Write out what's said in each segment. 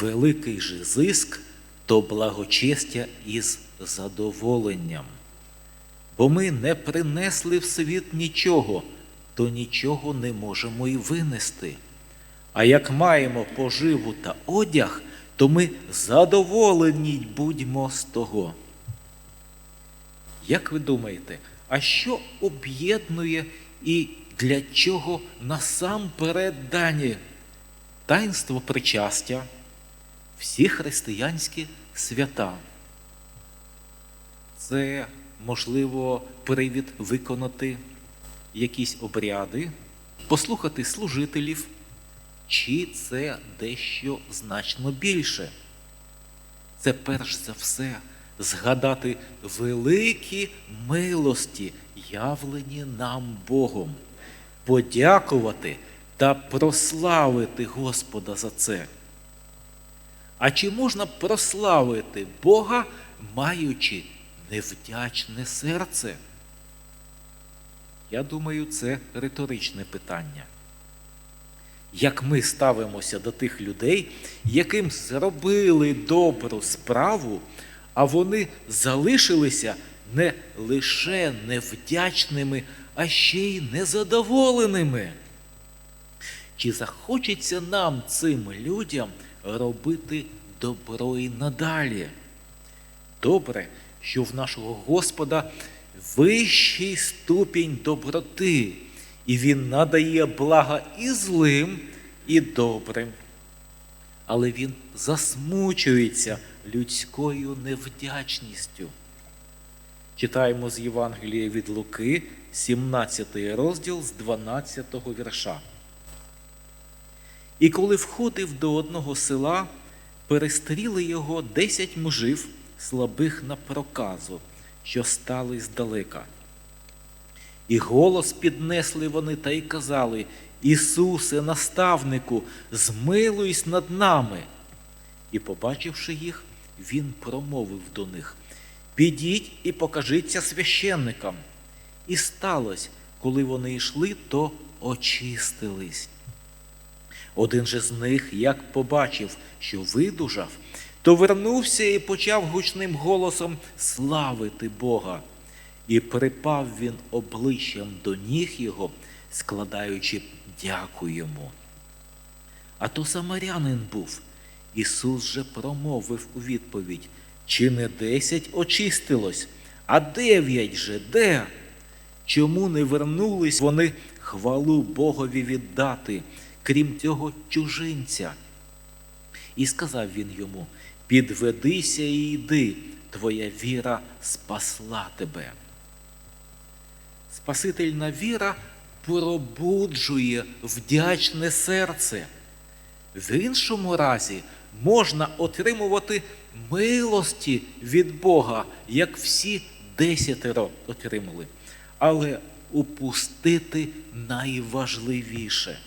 великий же зиск, то благочестя із задоволенням. Бо ми не принесли в світ нічого, то нічого не можемо й винести. А як маємо поживу та одяг, то ми задоволені будьмо з того. Як ви думаєте, а що об'єднує і для чого насамперед дані таїнство причастя, всі християнські свята? Це, можливо, привід виконати якісь обряди, послухати служителів, чи це дещо значно більше? Це перш за все згадати великі милості, явлені нам Богом, подякувати та прославити Господа за це. А чи можна прославити Бога, маючи невдячне серце? Я думаю, це риторичне питання. Як ми ставимося до тих людей, яким зробили добру справу, а вони залишилися не лише невдячними, а ще й незадоволеними? Чи захочеться нам цим людям робити добро і надалі? Добре, що в нашого Господа вищий ступінь доброти, і Він надає блага і злим, і добрим. Але Він засмучується людською невдячністю. Читаємо з Євангелія від Луки, 17 розділ з 12 вірша. І коли входив до одного села, перестріли його десять мужів, слабих на проказу, що стали здалека. І голос піднесли вони та й казали: Ісусе, наставнику, змилуйся над нами. І, побачивши їх, він промовив до них: Підіть і покажіться священникам. І сталося, коли вони йшли, то очистились. Один же з них, як побачив, що видужав, то вернувся і почав гучним голосом славити Бога. І припав він обличчям до ніг його, складаючи дяку йому. А то самарянин був. Ісус же промовив у відповідь: чи не десять очистилось, а дев'ять же де? Чому не вернулись вони хвалу Богові віддати, крім цього чужинця? І сказав він йому: Підведися і йди, твоя віра спасла тебе. Спасительна віра пробуджує вдячне серце. В іншому разі можна отримувати милості від Бога, як всі десятеро отримали, але упустити найважливіше.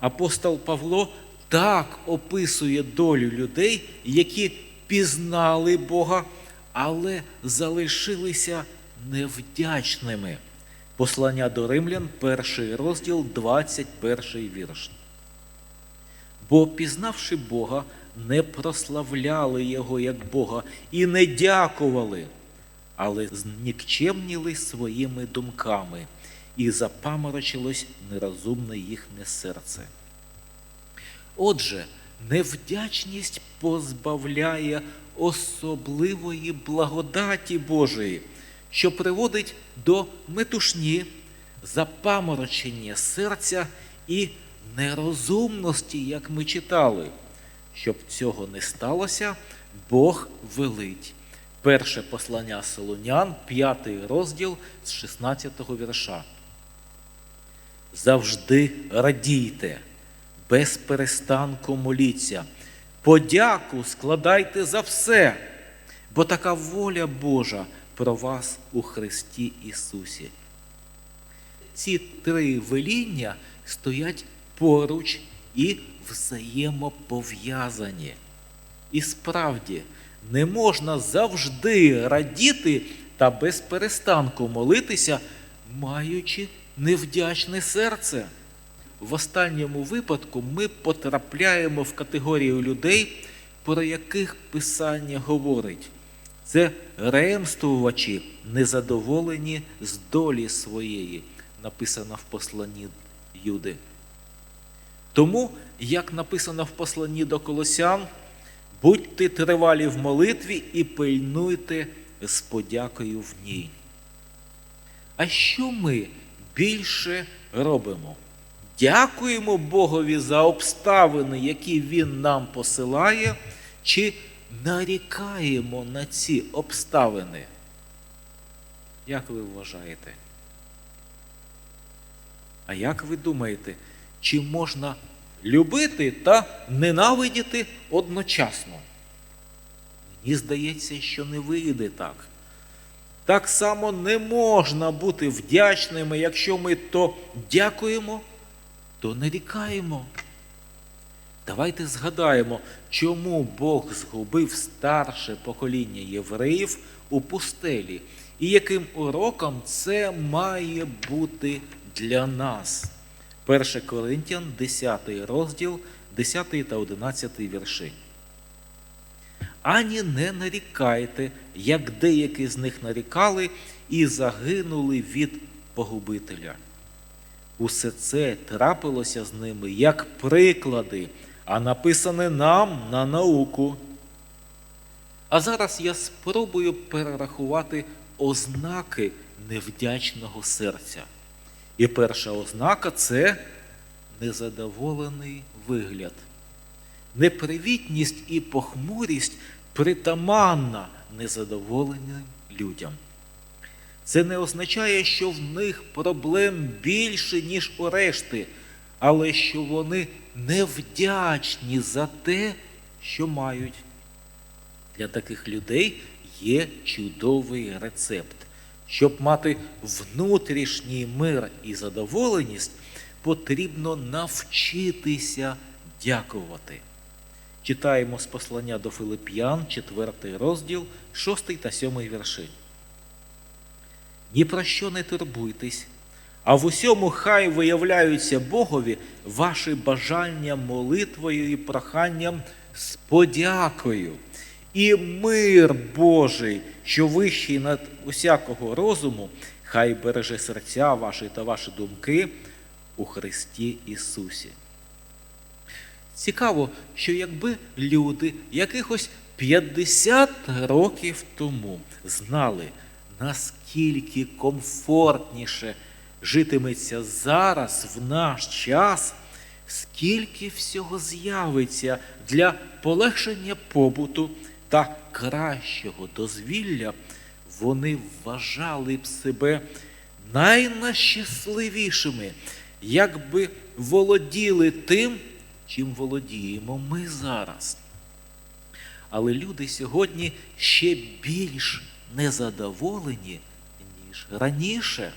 Апостол Павло так описує долю людей, які пізнали Бога, але залишилися невдячними. Послання до римлян, перший розділ, 21 вірш. Бо, пізнавши Бога, не прославляли Його як Бога і не дякували, але знікчемніли своїми думками, і запаморочилось нерозумне їхнє серце. Отже, невдячність позбавляє особливої благодаті Божої, що приводить до метушні, запаморочення серця і нерозумності, як ми читали. Щоб цього не сталося, Бог велить. Перше послання Солонян, п'ятий розділ з 16 вірша. Завжди радійте, без перестанку моліться, подяку складайте за все, бо така воля Божа про вас у Христі Ісусі. Ці три веління стоять поруч і взаємопов'язані. І справді не можна завжди радіти та без перестанку молитися, маючи невдячне серце. в останньому випадку ми потрапляємо в категорію людей, про яких Писання говорить. Це ремствувачі, незадоволені з долі своєї, написано в посланні Юди. Тому, як написано в посланні до Колосян, будьте тривалі в молитві і пильнуйте з подякою в ній. А що ми більше робимо? Дякуємо Богові за обставини, які Він нам посилає, чи нарікаємо на ці обставини? Як ви вважаєте? А як ви думаєте, чи можна любити та ненавидіти одночасно? Мені здається, що не вийде так. Так само не можна бути вдячними, якщо ми то дякуємо, то нарікаємо. Давайте згадаємо, чому Бог згубив старше покоління євреїв у пустелі, і яким уроком це має бути для нас. 1 Коринтян, 10 розділ, 10 та 11 вірші. Ані не нарікайте, як деякі з них нарікали і загинули від погубителя. Усе це трапилося з ними як приклади, а написане нам на науку. А зараз я спробую перерахувати ознаки невдячного серця. І перша ознака це незадоволений вигляд. Непривітність і похмурість притаманна незадоволеним людям. Це не означає, що в них проблем більше, ніж у решти, але що вони невдячні за те, що мають. Для таких людей є чудовий рецепт. Щоб мати внутрішній мир і задоволеність, потрібно навчитися дякувати. Читаємо з послання до Филип'ян, 4 розділ, 6 та 7 вірші. Ні про що не турбуйтесь, а в усьому хай виявляються Богові ваші бажання молитвою і проханням з подякою. І мир Божий, що вищий над усякого розуму, хай береже серця ваші та ваші думки у Христі Ісусі. Цікаво, що якби люди якихось 50 років тому знали, наскільки комфортніше житиметься зараз в наш час, скільки всього з'явиться для полегшення побуту та кращого дозвілля, вони вважали б себе найнащасливішими, якби володіли тим, чим володіємо ми зараз. Але люди сьогодні ще більш незадоволені, ніж раніше.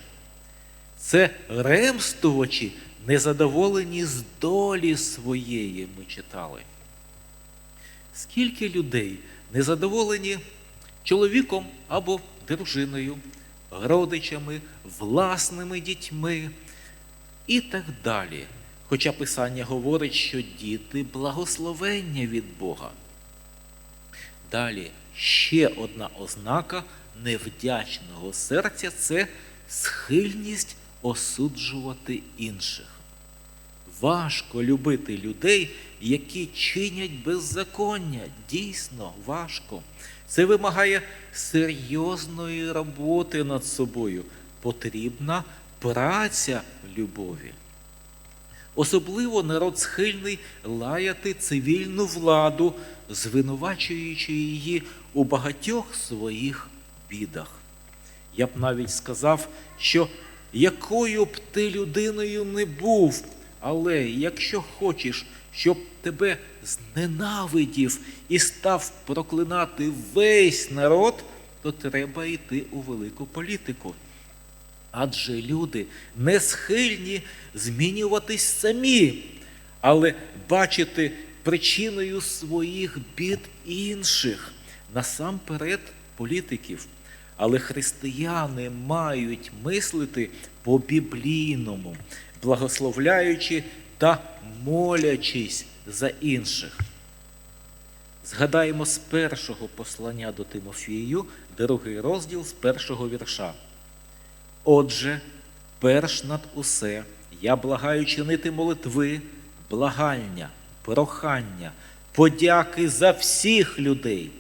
Це ремствувачі, незадоволені з долі своєї, ми читали. Скільки людей незадоволені чоловіком або дружиною, родичами, власними дітьми і так далі. Хоча Писання говорить, що діти благословення від Бога. Далі ще одна ознака невдячного серця це схильність осуджувати інших. Важко любити людей, які чинять беззаконня. Дійсно важко. Це вимагає серйозної роботи над собою. Потрібна праця любові. Особливо народ схильний лаяти цивільну владу, звинувачуючи її у багатьох своїх бідах. Я б навіть сказав, що якою б ти людиною не був, але якщо хочеш, щоб тебе зненавидів і став проклинати весь народ, то треба йти у велику політику. Адже люди не схильні змінюватись самі, але бачити причиною своїх бід інших, насамперед політиків. Але християни мають мислити по біблійному, благословляючи та молячись за інших. Згадаємо з першого послання до Тимофію, другий розділ з першого вірша. Отже, перш над усе я благаю чинити молитви, благання, прохання, подяки за всіх людей,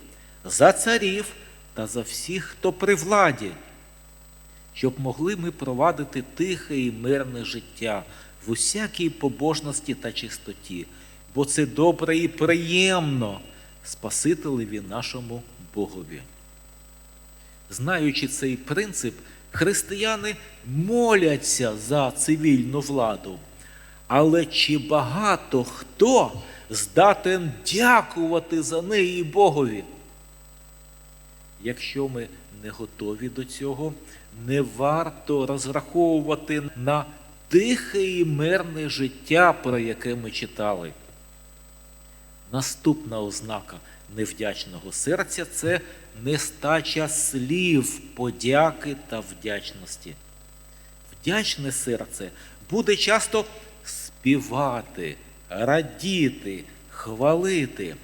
за царів та за всіх, хто при владі, щоб могли ми провадити тихе і мирне життя в усякій побожності та чистоті, бо це добре і приємно Спасителеві нашому Богові. Знаючи цей принцип, християни моляться за цивільну владу. Але чи багато хто здатен дякувати за неї Богові? Якщо ми не готові до цього, не варто розраховувати на тихе і мирне життя, про яке ми читали. Наступна ознака невдячного серця це нестача слів подяки та вдячності. Вдячне серце буде часто співати, радіти, хвалити.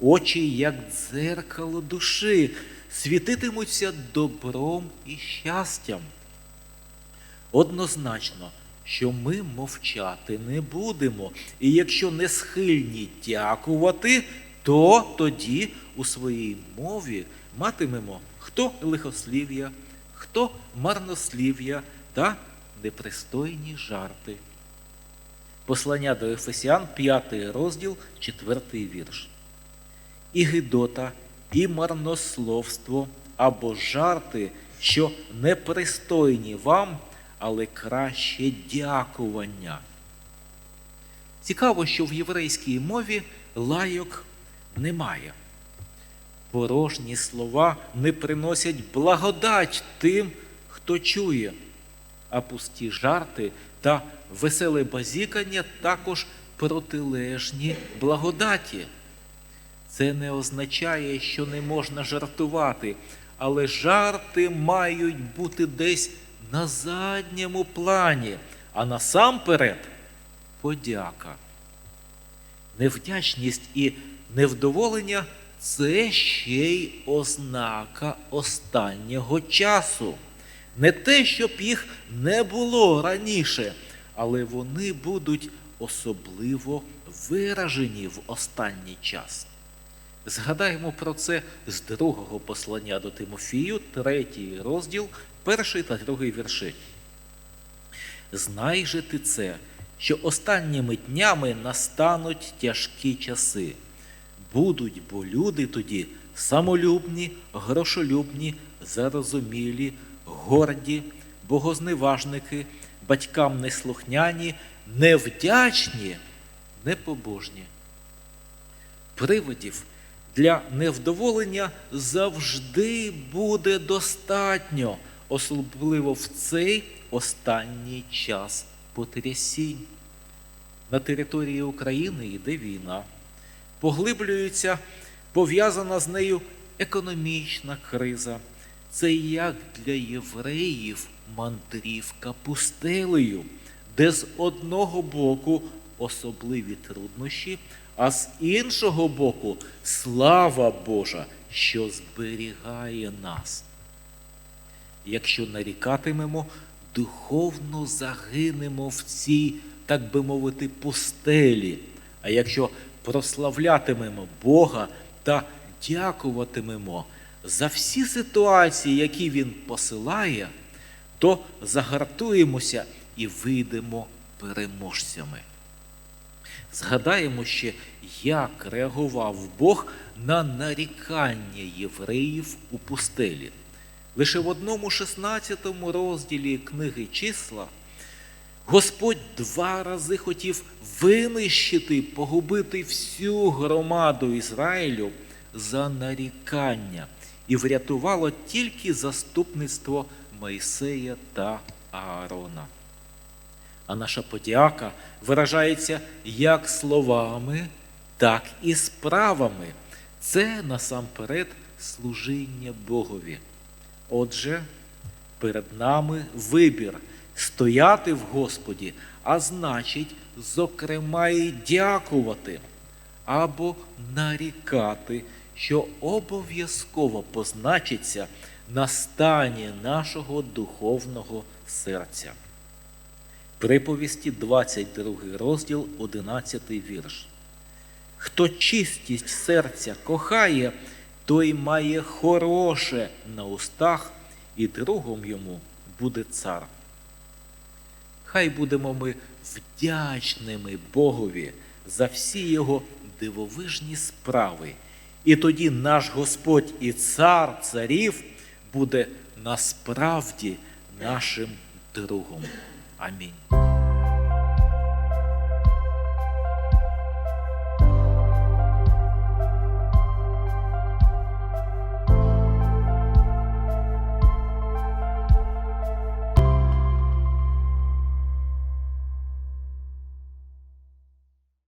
Очі, як дзеркало душі, світитимуться добром і щастям. Однозначно, що ми мовчати не будемо, і якщо не схильні дякувати, то тоді у своїй мові матимемо хто лихослів'я, хто марнослів'я та непристойні жарти. Послання до Ефесян, 5 розділ, 4 вірш. І гидота, і марнословство або жарти, що непристойні вам, але краще дякування. Цікаво, що в єврейській мові лайок немає. Порожні слова не приносять благодать тим, хто чує, а пусті жарти та веселе базікання також протилежні благодаті. Це не означає, що не можна жартувати, але жарти мають бути десь на задньому плані, а насамперед подяка. Невдячність і невдоволення це ще й ознака останнього часу. Не те, щоб їх не було раніше, але вони будуть особливо виражені в останній час. Згадаємо про це з другого послання до Тимофію, третій розділ, перший та другий вірші. Знай же ти це, що останніми днями настануть тяжкі часи. Будуть бо люди тоді самолюбні, грошолюбні, зарозумілі, горді, богозневажники, батькам неслухняні, невдячні, непобожні. Приводів для невдоволення завжди буде достатньо, особливо в цей останній час потрясінь. На території України йде війна, поглиблюється пов'язана з нею економічна криза. Це як для євреїв мандрівка пустелею, де з одного боку особливі труднощі, а з іншого боку слава Божа, що зберігає нас. Якщо нарікатимемо, духовно загинемо в цій, так би мовити, пустелі. А якщо прославлятимемо Бога та дякуватимемо за всі ситуації, які Він посилає, то загартуємося і вийдемо переможцями. Згадаємо ще, як реагував Бог на нарікання євреїв у пустелі. Лише в одному 16 розділі книги числа Господь два рази хотів винищити, погубити всю громаду Ізраїлю за нарікання і врятувало тільки заступництво Мойсея та Аарона. А наша подяка виражається як словами, так і справами. Це насамперед служіння Богові. Отже, перед нами вибір, Стояти в Господі, а значить, зокрема, і дякувати або нарікати, що обов'язково позначиться на стані нашого духовного серця. Приповісті 22 розділ, 11 вірш. Хто чистість серця кохає, той має хороше на устах, і другом йому буде цар. Хай будемо ми вдячними Богові за всі його дивовижні справи. І тоді наш Господь і цар царів буде насправді нашим другом. Амінь.